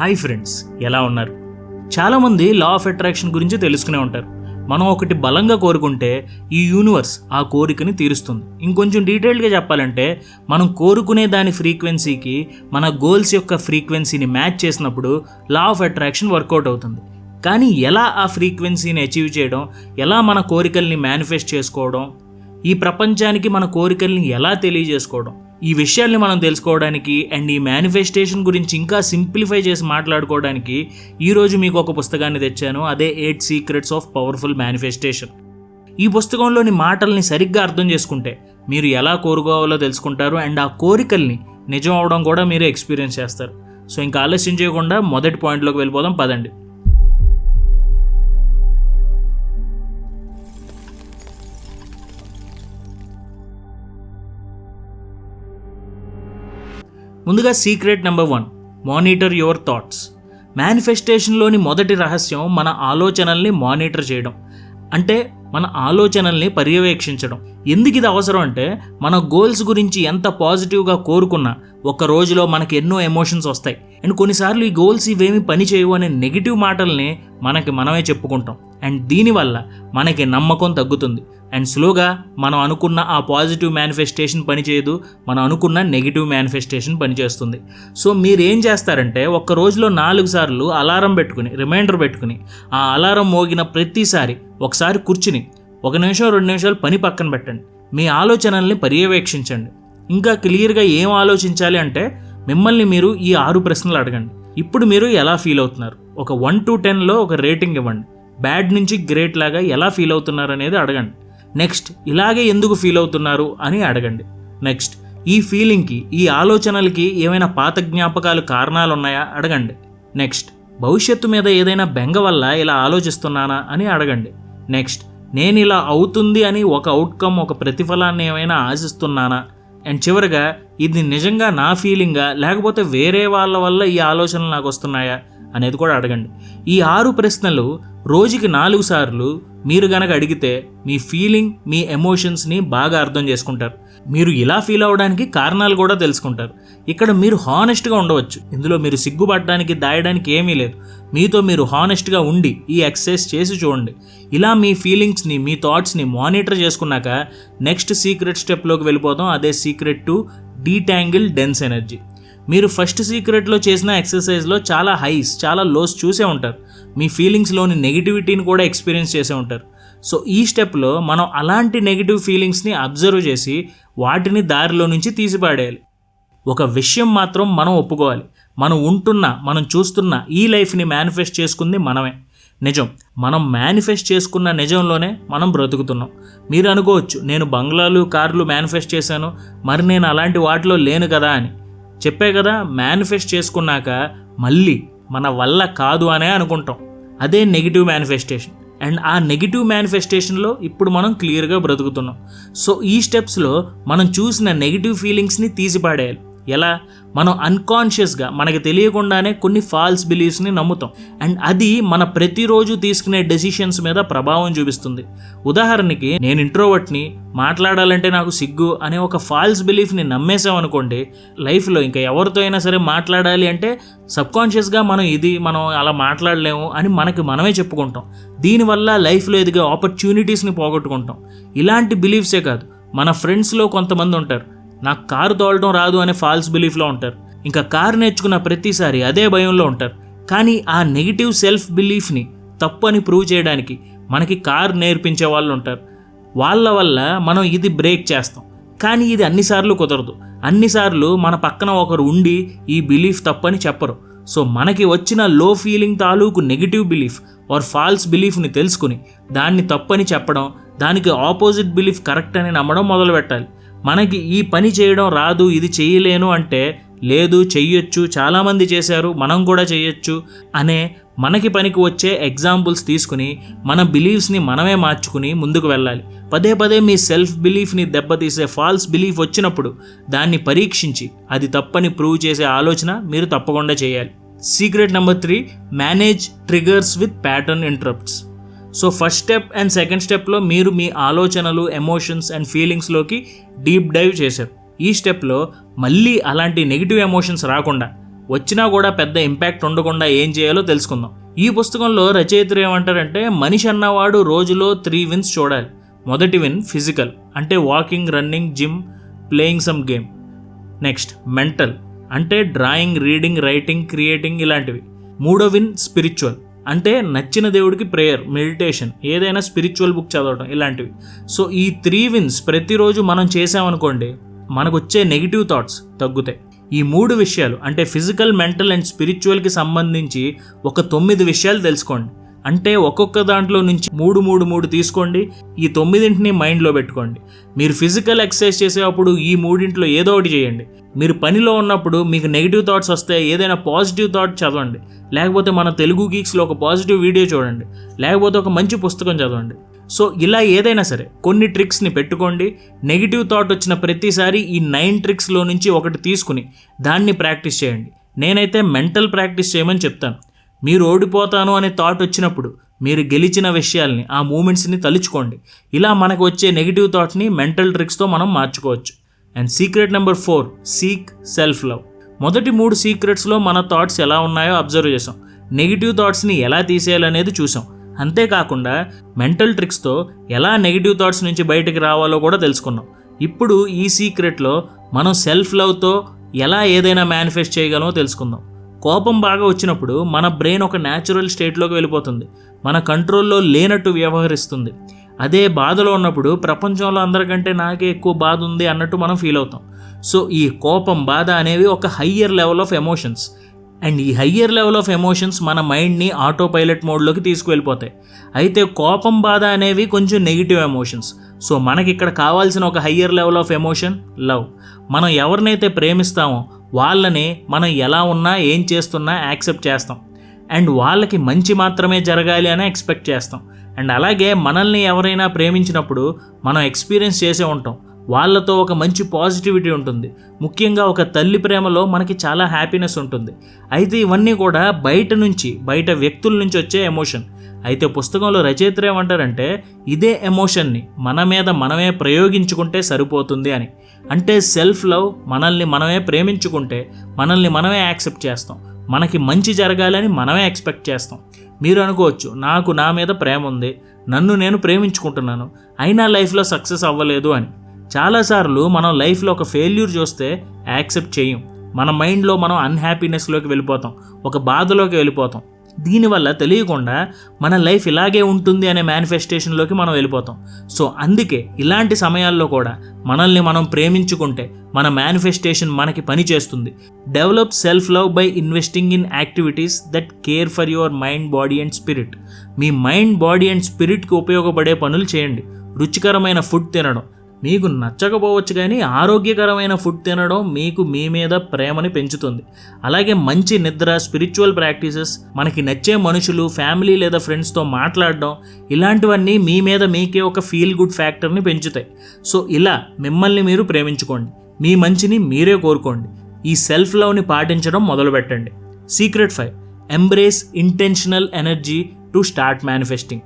Hi friends ఎలా ఉన్నారు? చాలామంది లా ఆఫ్ అట్రాక్షన్ గురించి తెలుసుకునే ఉంటారు. మనం ఒకటి బలంగా కోరుకుంటే ఈ యూనివర్స్ ఆ కోరికని తీరుస్తుంది. ఇంకొంచెం డీటెయిల్డ్గా చెప్పాలంటే మనం కోరుకునే దాని ఫ్రీక్వెన్సీకి మన గోల్స్ యొక్క ఫ్రీక్వెన్సీని మ్యాచ్ చేసినప్పుడు లా ఆఫ్ అట్రాక్షన్ వర్కౌట్ అవుతుంది. కానీ ఎలా ఆ ఫ్రీక్వెన్సీని అచీవ్ చేయడం ఎలా మన కోరికల్ని మేనిఫెస్ట్ చేసుకోవడం ఈ ప్రపంచానికి మన కోరికల్ని ఎలా తెలియజేసుకోవడం ఈ విషయాల్ని మనం తెలుసుకోవడానికి అండ్ ఈ మేనిఫెస్టేషన్ గురించి ఇంకా సింప్లిఫై చేసి మాట్లాడుకోవడానికి ఈరోజు మీకు ఒక పుస్తకాన్ని తెచ్చాను. అదే eight secrets of powerful manifestation ఈ పుస్తకంలోని మాటల్ని సరిగ్గా అర్థం చేసుకుంటే మీరు ఎలా కోరుకోవాలో తెలుసుకుంటారు అండ్ ఆ కోరికల్ని నిజం అవడం కూడా మీరు ఎక్స్పీరియన్స్ చేస్తారు. సో ఇంకా ఆలస్యం చేయకుండా మొదటి పాయింట్లోకి వెళ్ళిపోదాం. పదండి. ముందుగా secret number one monitor your thoughts మేనిఫెస్టేషన్లోని మొదటి రహస్యం మన ఆలోచనల్ని మానిటర్ చేయడం. అంటే మన ఆలోచనల్ని పర్యవేక్షించడం. ఎందుకు ఇది అవసరం అంటే మన గోల్స్ గురించి ఎంత పాజిటివ్గా కోరుకున్నా ఒక రోజులో మనకి ఎన్నో ఎమోషన్స్ వస్తాయి. అండ్ కొన్నిసార్లు ఈ గోల్స్ ఇవేమి పని చేయవు అనే నెగిటివ్ మాటల్ని మనకి మనమే చెప్పుకుంటాం. అండ్ దీనివల్ల మనకి నమ్మకం తగ్గుతుంది. అండ్ స్లోగా మనం అనుకున్న ఆ పాజిటివ్ మేనిఫెస్టేషన్ పనిచేయదు. మనం అనుకున్న నెగిటివ్ మేనిఫెస్టేషన్ పనిచేస్తుంది. సో మీరు ఏం చేస్తారంటే ఒక్క రోజులో నాలుగు సార్లు అలారం పెట్టుకుని రిమైండర్ పెట్టుకుని ఆ అలారం మోగిన ప్రతిసారి ఒకసారి కూర్చుని ఒక నిమిషం రెండు నిమిషాలు పని పక్కన పెట్టండి. మీ ఆలోచనల్ని పర్యవేక్షించండి. ఇంకా క్లియర్గా ఏం ఆలోచించాలి అంటే మిమ్మల్ని మీరు ఈ ఆరు ప్రశ్నలు అడగండి. ఇప్పుడు మీరు ఎలా ఫీల్ అవుతున్నారు? ఒక వన్ టు టెన్లో ఒక రేటింగ్ ఇవ్వండి. బ్యాడ్ నుంచి గ్రేట్ లాగా ఎలా ఫీల్ అవుతున్నారు అనేది అడగండి. నెక్స్ట్ ఇలాగే ఎందుకు ఫీల్ అవుతున్నారు అని అడగండి. నెక్స్ట్ ఈ ఫీలింగ్కి ఈ ఆలోచనలకి ఏమైనా పాత జ్ఞాపకాలు కారణాలు ఉన్నాయా అడగండి. నెక్స్ట్ భవిష్యత్తు మీద ఏదైనా బెంగ వల్ల ఇలా ఆలోచిస్తున్నానా అని అడగండి. నెక్స్ట్ నేను ఇలా అవుతుంది అని ఒక అవుట్కమ్ ఒక ప్రతిఫలాన్ని ఏమైనా ఆశిస్తున్నానా? అండ్ చివరిగా ఇది నిజంగా నా ఫీలింగా లేకపోతే వేరే వాళ్ళ వల్ల ఈ ఆలోచనలు నాకు వస్తున్నాయా? అనేది కూడా అడగండి. ఈ ఆరు ప్రశ్నలు రోజుకి నాలుగు సార్లు మీరు గనక అడిగితే మీ ఫీలింగ్ మీ ఎమోషన్స్ని బాగా అర్థం చేసుకుంటారు. మీరు ఇలా ఫీల్ అవ్వడానికి కారణాలు కూడా తెలుసుకుంటారు. ఇక్కడ మీరు హానెస్ట్గా ఉండవచ్చు. ఇందులో మీరు సిగ్గుపడడానికి దాయడానికి ఏమీ లేదు. మీతో మీరు హానెస్ట్గా ఉండి ఈ ఎక్సర్సైజ్ చేసి చూడండి. ఇలా మీ ఫీలింగ్స్ని మీ థాట్స్ని మానిటర్ చేసుకున్నాక నెక్స్ట్ సీక్రెట్ స్టెప్లోకి వెళ్ళిపోతాం అదే secret to detangle dense energy మీరు ఫస్ట్ సీక్రెట్లో చేసిన ఎక్సర్సైజ్లో చాలా హైస్ చాలా లోస్ చూసే ఉంటారు. మీ ఫీలింగ్స్లోని నెగిటివిటీని కూడా ఎక్స్పీరియన్స్ చేసే ఉంటారు. సో ఈ స్టెప్లో మనం అలాంటి నెగిటివ్ ఫీలింగ్స్ని అబ్జర్వ్ చేసి వాటిని దారిలో నుంచి తీసిపాడేయాలి. ఒక విషయం మాత్రం మనం ఒప్పుకోవాలి. మనం ఉంటున్న మనం చూస్తున్న ఈ లైఫ్ని మేనిఫెస్ట్ చేసుకుంది మనమే. నిజం మనం మేనిఫెస్ట్ చేసుకున్న నిజంలోనే మనం బ్రతుకుతున్నాం. మీరు అనుకోవచ్చు నేను బంగ్లాలు కార్లు మేనిఫెస్ట్ చేశాను మరి నేను అలాంటి వాటిలో లేను కదా అని. చెప్పే కదా మేనిఫెస్ట్ చేసుకున్నాక మళ్ళీ మన వల్ల కాదు అనే అనుకుంటాం. అదే నెగిటివ్ మేనిఫెస్టేషన్ అండ్ ఆ నెగిటివ్ మేనిఫెస్టేషన్లో ఇప్పుడు మనం క్లియర్గా బ్రతుకుతున్నాం. సో ఈ స్టెప్స్లో మనం చూసిన నెగిటివ్ ఫీలింగ్స్ని తీసిపాడేయాలి ఎలా? మనం అన్కాన్షియస్గా మనకి తెలియకుండానే కొన్ని ఫాల్స్ బిలీఫ్స్ని నమ్ముతాం. అండ్ అది మన ప్రతిరోజు తీసుకునే డెసిషన్స్ మీద ప్రభావం చూపిస్తుంది. ఉదాహరణకి నేను ఇంట్రోవర్ట్ని మాట్లాడాలంటే నాకు సిగ్గు అనే ఒక ఫాల్స్ బిలీఫ్ని నమ్మేసామనుకోండి లైఫ్లో ఇంకా ఎవరితో అయినా సరే మాట్లాడాలి అంటే సబ్కాన్షియస్గా మనం ఇది మనం అలా మాట్లాడలేము అని మనకి మనమే చెప్పుకుంటాం. దీనివల్ల లైఫ్లో ఎదిగే ఆపర్చునిటీస్ని పోగొట్టుకుంటాం. ఇలాంటి బిలీఫ్సే కాదు. మన ఫ్రెండ్స్లో కొంతమంది ఉంటారు. నాకు కారు తోలడం రాదు అనే ఫాల్స్ బిలీఫ్లో ఉంటారు. ఇంకా కారు నేర్చుకున్న ప్రతిసారి అదే భయంలో ఉంటారు. కానీ ఆ నెగిటివ్ సెల్ఫ్ బిలీఫ్ని తప్పు అని ప్రూవ్ చేయడానికి మనకి కారు నేర్పించే వాళ్ళు ఉంటారు. వాళ్ళ వల్ల మనం ఇది బ్రేక్ చేస్తాం. కానీ ఇది అన్నిసార్లు కుదరదు. అన్నిసార్లు మన పక్కన ఒకరు ఉండి ఈ బిలీఫ్ తప్పని చెప్పరు. సో మనకి వచ్చిన లో ఫీలింగ్ తాలూకు నెగిటివ్ బిలీఫ్ ఆర్ ఫాల్స్ బిలీఫ్ని తెలుసుకుని దాన్ని తప్పని చెప్పడం దానికి ఆపోజిట్ బిలీఫ్ కరెక్ట్ అని నమ్మడం మొదలు పెట్టాలి మనకి ఈ పని చేయడం రాదు ఇది చేయలేను అంటే లేదు చెయ్యొచ్చు చాలామంది చేశారు మనం కూడా చేయొచ్చు అనే మనకి పనికి వచ్చే ఎగ్జాంపుల్స్ తీసుకుని మన బిలీఫ్స్ని మనమే మార్చుకుని ముందుకు వెళ్ళాలి. పదే పదే మీ సెల్ఫ్ బిలీఫ్ని దెబ్బతీసే ఫాల్స్ బిలీఫ్ వచ్చినప్పుడు దాన్ని పరీక్షించి అది తప్పని ప్రూవ్ చేసే ఆలోచన మీరు తప్పకుండా చేయాలి. Secret number three manage triggers with pattern interrupts so first step and second స్టెప్లో మీరు మీ ఆలోచనలు ఎమోషన్స్ అండ్ ఫీలింగ్స్లోకి డీప్ డైవ్ చేశారు. ఈ స్టెప్లో మళ్ళీ అలాంటి నెగిటివ్ ఎమోషన్స్ రాకుండా వచ్చినా కూడా పెద్ద ఇంపాక్ట్ ఉండకుండా ఏం చేయాలో తెలుసుకుందాం. ఈ పుస్తకంలో రచయితలు ఏమంటారంటే మనిషి అన్నవాడు రోజులో త్రీ విన్స్ చూడాలి. మొదటి విన్ ఫిజికల్ అంటే walking running gym playing some game next mental అంటే డ్రాయింగ్ రీడింగ్ రైటింగ్ క్రియేటింగ్ ఇలాంటివి. మూడో విన్ స్పిరిచువల్ అంటే నచ్చిన దేవుడికి ప్రేయర్ మెడిటేషన్ ఏదైనా స్పిరిచువల్ బుక్ చదవడం ఇలాంటివి. సో ఈ త్రీ విన్స్ ప్రతిరోజు మనం చేసామనుకోండి మనకు వచ్చే నెగిటివ్ థాట్స్ తగ్గుతాయి. ఈ మూడు విషయాలు అంటే ఫిజికల్ మెంటల్ అండ్ స్పిరిచువల్కి సంబంధించి ఒక తొమ్మిది విషయాలు తెలుసుకోండి. అంటే ఒక్కొక్క దాంట్లో నుంచి మూడు మూడు మూడు తీసుకోండి. ఈ తొమ్మిదింటిని మైండ్లో పెట్టుకోండి. మీరు ఫిజికల్ ఎక్సర్సైజ్ చేసేటప్పుడు ఈ మూడింట్లో ఏదో ఒకటి చేయండి. మీరు పనిలో ఉన్నప్పుడు మీకు నెగిటివ్ థాట్స్ వస్తే ఏదైనా పాజిటివ్ థాట్ చదవండి. లేకపోతే మన తెలుగు గీక్స్లో ఒక పాజిటివ్ వీడియో చూడండి. లేకపోతే ఒక మంచి పుస్తకం చదవండి. సో ఇలా ఏదైనా సరే కొన్ని ట్రిక్స్ని పెట్టుకోండి. నెగిటివ్ థాట్ వచ్చిన ప్రతిసారి ఈ నైన్ ట్రిక్స్లో నుంచి ఒకటి తీసుకుని దాన్ని ప్రాక్టీస్ చేయండి. నేనైతే మెంటల్ ప్రాక్టీస్ చేయమని చెప్తాను. మీరు ఓడిపోతాను అనే థాట్ వచ్చినప్పుడు మీరు గెలిచిన విషయాల్ని ఆ మూమెంట్స్ని తలుచుకోండి. ఇలా మనకు వచ్చే నెగిటివ్ థాట్ని మెంటల్ ట్రిక్స్తో మనం మార్చుకోవచ్చు. And secret number four seek self love మొదటి మూడు సీక్రెట్స్లో మన థాట్స్ ఎలా ఉన్నాయో అబ్జర్వ్ చేసాం నెగిటివ్ థాట్స్ని ఎలా తీసేయాలనేది చూసాం అంతేకాకుండా మెంటల్ ట్రిక్స్తో ఎలా నెగిటివ్ థాట్స్ నుంచి బయటకు రావాలో కూడా తెలుసుకున్నాం. ఇప్పుడు ఈ సీక్రెట్లో మనం సెల్ఫ్ లవ్తో ఎలా ఏదైనా మేనిఫెస్ట్ చేయగలమో తెలుసుకుందాం. కోపం బాగా వచ్చినప్పుడు మన బ్రెయిన్ ఒక న్యాచురల్ స్టేట్లోకి వెళ్ళిపోతుంది. మన కంట్రోల్లో లేనట్టు వ్యవహరిస్తుంది. అదే బాధలో ఉన్నప్పుడు ప్రపంచంలో అందరికంటే నాకే ఎక్కువ బాధ ఉంది అన్నట్టు మనం ఫీల్ అవుతాం. సో ఈ కోపం బాధ అనేవి ఒక higher level of emotions and ఈ హయ్యర్ లెవెల్ ఆఫ్ ఎమోషన్స్ మన మైండ్ని ఆటో పైలట్ మోడ్లోకి తీసుకువెళ్ళిపోతాయి. అయితే కోపం బాధ అనేవి కొంచెం నెగిటివ్ ఎమోషన్స్ సో మనకి ఇక్కడ కావాల్సిన ఒక higher level of emotion love మనం ఎవరినైతే ప్రేమిస్తామో వాళ్ళని మనం ఎలా ఉన్నా ఏం చేస్తున్నా యాక్సెప్ట్ చేస్తాం. అండ్ వాళ్ళకి మంచి మాత్రమే జరగాలి అని ఎక్స్పెక్ట్ చేస్తాం. అండ్ అలాగే మనల్ని ఎవరైనా ప్రేమించినప్పుడు మనం ఎక్స్పీరియన్స్ చేసే ఉంటాం. వాళ్ళతో ఒక మంచి పాజిటివిటీ ఉంటుంది. ముఖ్యంగా ఒక తల్లి ప్రేమలో మనకి చాలా హ్యాపీనెస్ ఉంటుంది. అయితే ఇవన్నీ కూడా బయట నుంచి బయట వ్యక్తుల నుంచి వచ్చే ఎమోషన్. అయితే పుస్తకంలో రచయితలు ఏమంటారంటే ఇదే ఎమోషన్ని మన మీద మనమే ప్రయోగించుకుంటే సరిపోతుంది అని. అంటే సెల్ఫ్ లవ్ మనల్ని మనమే ప్రేమించుకుంటే మనల్ని మనమే యాక్సెప్ట్ చేస్తాం. మనకి మంచి జరగాలని మనమే ఎక్స్పెక్ట్ చేస్తాం. మీరు అనుకోవచ్చు నాకు నా మీద ప్రేమ ఉంది నన్ను నేను ప్రేమించుకుంటున్నాను అయినా లైఫ్లో సక్సెస్ అవ్వలేదు అని. చాలాసార్లు మనం లైఫ్లో ఒక ఫెయిల్యూర్ చూస్తే యాక్సెప్ట్ చేయం. మన మైండ్లో మనం అన్హ్యాపీనెస్లోకి వెళ్ళిపోతాం ఒక బాధలోకి వెళ్ళిపోతాం. దీనివల్ల తెలియకుండా మన లైఫ్ ఇలాగే ఉంటుంది అనే మేనిఫెస్టేషన్లోకి మనం వెళ్ళిపోతాం. సో అందుకే ఇలాంటి సమయాల్లో కూడా మనల్ని మనం ప్రేమించుకుంటే మన మేనిఫెస్టేషన్ మనకి పనిచేస్తుంది develop self love by investing in activities that care for your mind body and spirit me mind body and స్పిరిట్కి ఉపయోగపడే పనులు చేయండి. రుచికరమైన ఫుడ్ తినడం మీకు నచ్చకపోవచ్చు కానీ ఆరోగ్యకరమైన ఫుడ్ తినడం మీకు మీ మీద ప్రేమని పెంచుతుంది. అలాగే మంచి నిద్ర స్పిరిచువల్ ప్రాక్టీసెస్ మనకి నచ్చే మనుషులు ఫ్యామిలీ లేదా ఫ్రెండ్స్తో మాట్లాడడం ఇలాంటివన్నీ మీ మీద మీకే ఒక ఫీల్ గుడ్ ఫ్యాక్టర్ని పెంచుతాయి. సో ఇలా మిమ్మల్ని మీరు ప్రేమించుకోండి. మీ మంచిని మీరే కోరుకోండి. ఈ సెల్ఫ్ లవ్ని పాటించడం మొదలుపెట్టండి secret five embrace intentional energy to start manifesting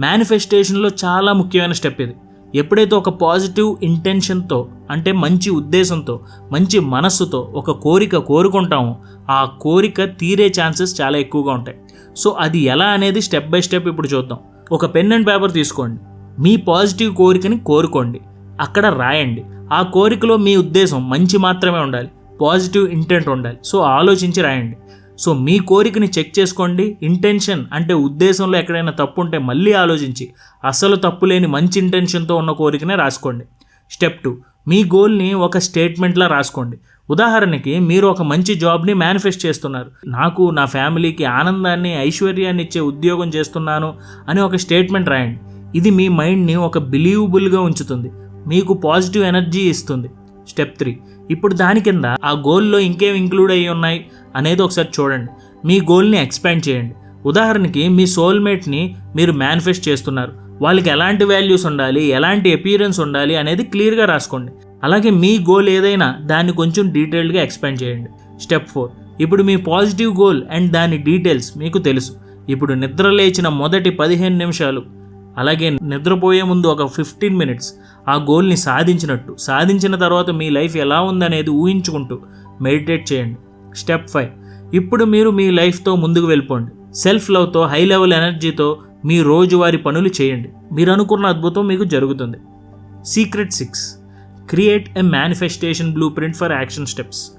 మేనిఫెస్టేషన్లో చాలా ముఖ్యమైన స్టెప్ ఇది. ఎప్పుడైతే ఒక పాజిటివ్ ఇంటెన్షన్తో అంటే మంచి ఉద్దేశంతో మంచి మనస్సుతో ఒక కోరిక కోరుకుంటామో ఆ కోరిక తీరే ఛాన్సెస్ చాలా ఎక్కువగా ఉంటాయి. సో అది ఎలా అనేది స్టెప్ బై స్టెప్ ఇప్పుడు చూద్దాం. ఒక పెన్ అండ్ పేపర్ తీసుకోండి. మీ పాజిటివ్ కోరికని కోరుకోండి. అక్కడ రాయండి. ఆ కోరికలో మీ ఉద్దేశం మంచి మాత్రమే ఉండాలి. పాజిటివ్ ఇంటెంట్ ఉండాలి. సో ఆలోచించి రాయండి. సో మీ కోరికని చెక్ చేసుకోండి. ఇంటెన్షన్ అంటే ఉద్దేశంలో ఎక్కడైనా తప్పు ఉంటే మళ్ళీ ఆలోచించి అసలు తప్పు లేని మంచి ఇంటెన్షన్తో ఉన్న కోరికనే రాసుకోండి. స్టెప్ టూ మీ గోల్ని ఒక స్టేట్మెంట్లా రాసుకోండి. ఉదాహరణకి మీరు ఒక మంచి జాబ్ని మేనిఫెస్ట్ చేస్తున్నారు. నాకు నా ఫ్యామిలీకి ఆనందాన్ని ఐశ్వర్యాన్ని ఇచ్చే ఉద్యోగం చేస్తున్నాను అని ఒక స్టేట్మెంట్ రాయండి. ఇది మీ మైండ్ని ఒక బిలీవబుల్గా ఉంచుతుంది. మీకు పాజిటివ్ ఎనర్జీ ఇస్తుంది. స్టెప్ త్రీ ఇప్పుడు దాని కింద ఆ గోల్లో ఇంకేం ఇంక్లూడ్ అయ్యి ఉన్నాయి అనేది ఒకసారి చూడండి. మీ గోల్ని ఎక్స్పాండ్ చేయండి. ఉదాహరణకి మీ సోల్మేట్ని మీరు మేనిఫెస్ట్ చేస్తున్నారు. వాళ్ళకి ఎలాంటి వాల్యూస్ ఉండాలి ఎలాంటి అపీరెన్స్ ఉండాలి అనేది క్లియర్గా రాసుకోండి. అలాగే మీ గోల్ ఏదైనా దాన్ని కొంచెం డీటెయిల్డ్గా ఎక్స్పాండ్ చేయండి. స్టెప్ ఫోర్ ఇప్పుడు మీ పాజిటివ్ గోల్ అండ్ దాని డీటెయిల్స్ మీకు తెలుసు. ఇప్పుడు నిద్ర లేచిన మొదటి పదిహేను నిమిషాలు. అలాగే నిద్రపోయే ముందు ఒక ఫిఫ్టీన్ మినిట్స్ ఆ గోల్ని సాధించినట్టు. సాధించిన తర్వాత మీ లైఫ్ ఎలా ఉందనేది ఊహించుకుంటూ మెడిటేట్ చేయండి. Step five. ఇప్పుడు మీరు మీ లైఫ్తో ముందుకు వెళ్ళిపోండి. సెల్ఫ్ లవ్తో హై లెవెల్ ఎనర్జీతో మీ రోజువారీ పనులు చేయండి. మీరు అనుకున్న అద్భుతం మీకు జరుగుతుంది. Secret six. Create a manifestation blueprint for action steps.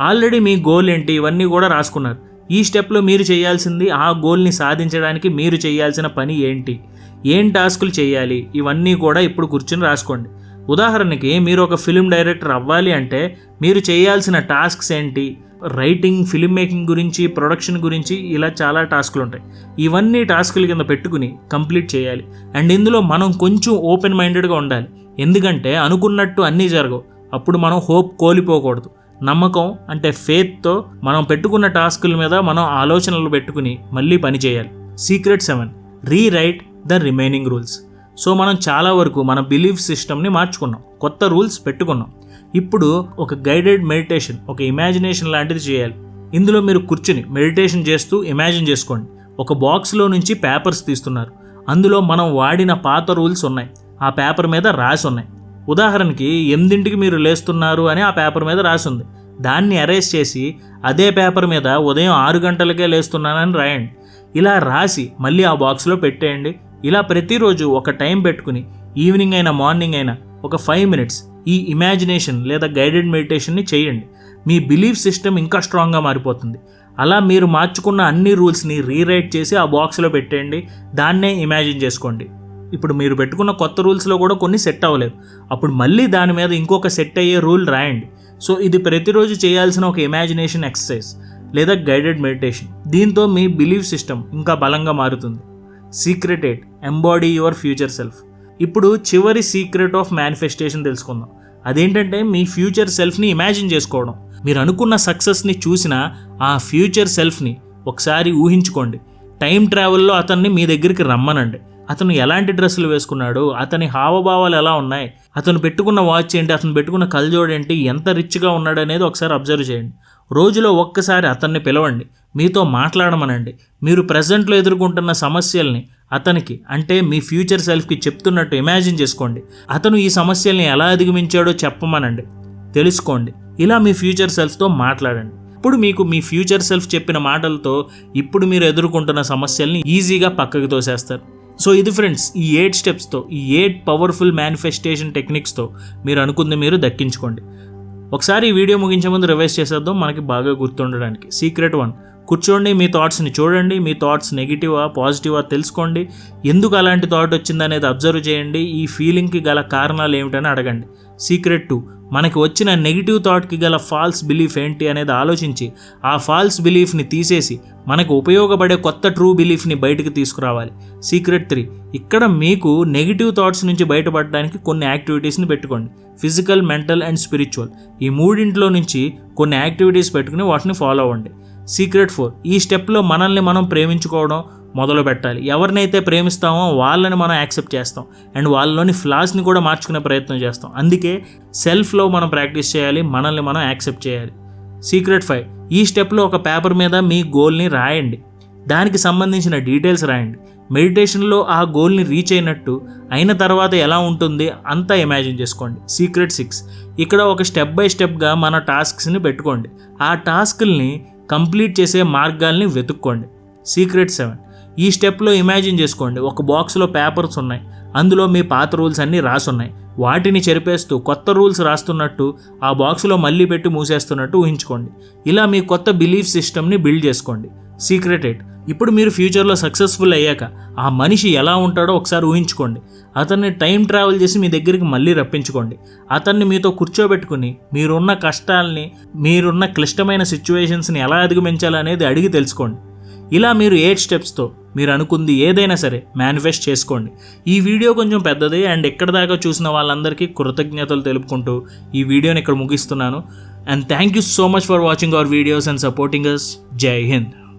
Already me goal ఏంటి ఇవన్నీ కూడా రాసుకున్నారు. ఈ స్టెప్లో మీరు చేయాల్సింది ఆ గోల్ని సాధించడానికి మీరు చేయాల్సిన పని ఏంటి? ఏం టాస్కులు చేయాలి? ఇవన్నీ కూడా ఇప్పుడు కూర్చుని రాసుకోండి. ఉదాహరణకి మీరు ఒక ఫిలిం డైరెక్టర్ అవ్వాలి అంటే మీరు చేయాల్సిన టాస్క్స్ ఏంటి? రైటింగ్ ఫిలిం మేకింగ్ గురించి ప్రొడక్షన్ గురించి ఇలా చాలా టాస్కులు ఉంటాయి. ఇవన్నీ టాస్కుల కింద పెట్టుకుని కంప్లీట్ చేయాలి. అండ్ ఇందులో మనం కొంచెం ఓపెన్ మైండెడ్గా ఉండాలి. ఎందుకంటే అనుకున్నట్టు అన్నీ జరగవు. అప్పుడు మనం హోప్ కోల్పోకూడదు. నమ్మకం అంటే ఫేత్తో మనం పెట్టుకున్న టాస్కుల మీద మనం ఆలోచనలు పెట్టుకుని మళ్ళీ పని చేయాలి. Secret seven. Rewrite the remaining rules. So మనం చాలా వరకు మన బిలీఫ్ సిస్టమ్ని మార్చుకున్నాం. కొత్త రూల్స్ పెట్టుకున్నాం. ఇప్పుడు ఒక గైడెడ్ మెడిటేషన్ ఒక ఇమాజినేషన్ లాంటిది చేయాలి. ఇందులో మీరు కూర్చుని మెడిటేషన్ చేస్తూ ఇమాజిన్ చేసుకోండి. ఒక బాక్స్లో నుంచి పేపర్స్ తీస్తున్నారు. అందులో మనం వాడిన పాత రూల్స్ ఉన్నాయి. ఆ పేపర్ మీద రాసి ఉన్నాయి. ఉదాహరణకి ఎనిమిదింటికి మీరు లేస్తున్నారు అని ఆ పేపర్ మీద రాసి ఉంది. దాన్ని అరేస్ చేసి అదే పేపర్ మీద ఉదయం ఆరు గంటలకే లేస్తున్నానని రాయండి. ఇలా రాసి మళ్ళీ ఆ బాక్స్లో పెట్టేయండి. ఇలా ప్రతిరోజు ఒక టైం పెట్టుకుని ఈవినింగ్ అయినా మార్నింగ్ అయినా ఒక ఫైవ్ మినిట్స్ ఈ ఇమాజినేషన్ లేదా గైడెడ్ మెడిటేషన్ని చేయండి. మీ బిలీఫ్ సిస్టమ్ ఇంకా స్ట్రాంగ్గా మారిపోతుంది. అలా మీరు మార్చుకున్న అన్ని రూల్స్ని రీరైట్ చేసి ఆ బాక్స్లో పెట్టేయండి. దాన్నే ఇమాజిన్ చేసుకోండి. ఇప్పుడు మీరు పెట్టుకున్న కొత్త రూల్స్లో కూడా కొన్ని సెట్ అవ్వలేదు అప్పుడు మళ్ళీ దాని మీద ఇంకొక సెట్ అయ్యే రూల్ రాయండి. సో ఇది ప్రతిరోజు చేయాల్సిన ఒక ఇమాజినేషన్ ఎక్సర్సైజ్ లేదా గైడెడ్ మెడిటేషన్. దీంతో మీ బిలీఫ్ సిస్టమ్ ఇంకా బలంగా మారుతుంది. Secret eight embody your future self ఇప్పుడు చివరి సీక్రెట్ ఆఫ్ మేనిఫెస్టేషన్ తెలుసుకుందాం. అదేంటంటే మీ ఫ్యూచర్ సెల్ఫ్ని ఇమాజిన్ చేసుకోవడం. మీరు అనుకున్న సక్సెస్ని చూసిన ఆ ఫ్యూచర్ సెల్ఫ్ని ఒకసారి ఊహించుకోండి. టైం ట్రావెల్లో అతన్ని మీ దగ్గరికి రమ్మనండి. అతను ఎలాంటి డ్రెస్సులు వేసుకున్నాడు అతని హావభావాలు ఎలా ఉన్నాయి అతను పెట్టుకున్న వాచ్ ఏంటి అతను పెట్టుకున్న కలజోడు ఏంటి ఎంత రిచ్గా ఉన్నాడు అనేది ఒకసారి అబ్జర్వ్ చేయండి. రోజులో ఒక్కసారి అతన్ని పిలవండి. మీతో మాట్లాడమనండి. మీరు ప్రజెంట్లో ఎదుర్కొంటున్న సమస్యల్ని అతనికి అంటే మీ ఫ్యూచర్ సెల్ఫ్కి చెప్తున్నట్టు ఇమాజిన్ చేసుకోండి. అతను ఈ సమస్యల్ని ఎలా అధిగమించాడో చెప్పమనండి. తెలుసుకోండి. ఇలా మీ ఫ్యూచర్ సెల్ఫ్తో మాట్లాడండి. ఇప్పుడు మీకు మీ ఫ్యూచర్ సెల్ఫ్ చెప్పిన మాటలతో ఇప్పుడు మీరు ఎదుర్కొంటున్న సమస్యల్ని ఈజీగా పక్కకు తోసేస్తారు. సో ఇది ఫ్రెండ్స్ ఈ ఎయిట్ స్టెప్స్తో ఈ ఎయిట్ పవర్ఫుల్ మేనిఫెస్టేషన్ టెక్నిక్స్తో మీరు అనుకుంది మీరు దక్కించుకోండి. ఒకసారి ఈ వీడియో ముగించే ముందు రివైజ్ చేసేద్దాం. మనకి బాగా గుర్తుండడానికి. సీక్రెట్ వన్ కూర్చోండి మీ థాట్స్ని చూడండి మీ థాట్స్ నెగిటివా పాజిటివా తెలుసుకోండి. ఎందుకు అలాంటి థాట్ వచ్చిందనేది అబ్జర్వ్ చేయండి. ఈ ఫీలింగ్కి గల కారణాలు ఏమిటని అడగండి. సీక్రెట్ టూ మనకి వచ్చిన నెగిటివ్ థాట్కి గల ఫాల్స్ బిలీఫ్ ఏంటి అనేది ఆలోచించి ఆ ఫాల్స్ బిలీఫ్ని తీసేసి మనకు ఉపయోగపడే కొత్త ట్రూ బిలీఫ్ని బయటకు తీసుకురావాలి. సీక్రెట్ త్రీ ఇక్కడ మీకు నెగిటివ్ థాట్స్ నుంచి బయటపడడానికి కొన్ని యాక్టివిటీస్ని పెట్టుకోండి. ఫిజికల్ మెంటల్ అండ్ స్పిరిచువల్ ఈ మూడింట్లో నుంచి కొన్ని యాక్టివిటీస్ పెట్టుకుని వాటిని ఫాలో అవ్వండి. Secret four. ఈ స్టెప్లో మనల్ని మనం ప్రేమించుకోవడం మొదలు పెట్టాలి ఎవరినైతే ప్రేమిస్తామో వాళ్ళని మనం యాక్సెప్ట్ చేస్తాం. అండ్ వాళ్ళలోని ఫ్లాస్ని కూడా మార్చుకునే ప్రయత్నం చేస్తాం. అందుకే సెల్ఫ్లో మనం ప్రాక్టీస్ చేయాలి మనల్ని మనం యాక్సెప్ట్ చేయాలి. Secret five. ఈ స్టెప్లో ఒక పేపర్ మీద మీ గోల్ని రాయండి. దానికి సంబంధించిన డీటెయిల్స్ రాయండి. మెడిటేషన్లో ఆ గోల్ని రీచ్ అయినట్టు అయిన తర్వాత ఎలా ఉంటుంది అంతా ఇమాజిన్ చేసుకోండి. Secret six. ఇక్కడ ఒక స్టెప్ బై స్టెప్గా మన టాస్క్స్ని పెట్టుకోండి. ఆ టాస్క్ని కంప్లీట్ చేసే మార్గాల్ని వెతుక్కోండి. Secret seven. ఈ స్టెప్లో ఇమాజిన్ చేసుకోండి. ఒక బాక్స్లో పేపర్స్ ఉన్నాయి. అందులో మీ పాత రూల్స్ అన్నీ రాసున్నాయి. వాటిని చెరిపేస్తూ కొత్త రూల్స్ రాస్తున్నట్టు ఆ బాక్స్లో మళ్ళీ పెట్టి మూసేస్తున్నట్టు ఊహించుకోండి. ఇలా మీ కొత్త బిలీఫ్ సిస్టమ్ని బిల్డ్ చేసుకోండి. Secret eight. ఇప్పుడు మీరు ఫ్యూచర్లో సక్సెస్ఫుల్ అయ్యాక ఆ మనిషి ఎలా ఉంటాడో ఒకసారి ఊహించుకోండి. అతన్ని టైం ట్రావెల్ చేసి మీ దగ్గరికి మళ్ళీ రప్పించుకోండి. అతన్ని మీతో కూర్చోబెట్టుకుని మీరున్న కష్టాల్ని మీరున్న క్లిష్టమైన సిచ్యువేషన్స్ని ఎలా అధిగమించాలనేది అడిగి తెలుసుకోండి. ఇలా మీరు ఎయిట్ స్టెప్స్తో మీరు అనుకుంది ఏదైనా సరే మేనిఫెస్ట్ చేసుకోండి. ఈ వీడియో కొంచెం పెద్దది అండ్ ఎక్కడ దాకా చూసిన వాళ్ళందరికీ కృతజ్ఞతలు తెలుపుకుంటూ ఈ వీడియోని ఇక్కడ ముగిస్తున్నాను. And thank you so much for watching our videos and supporting us జై హింద్.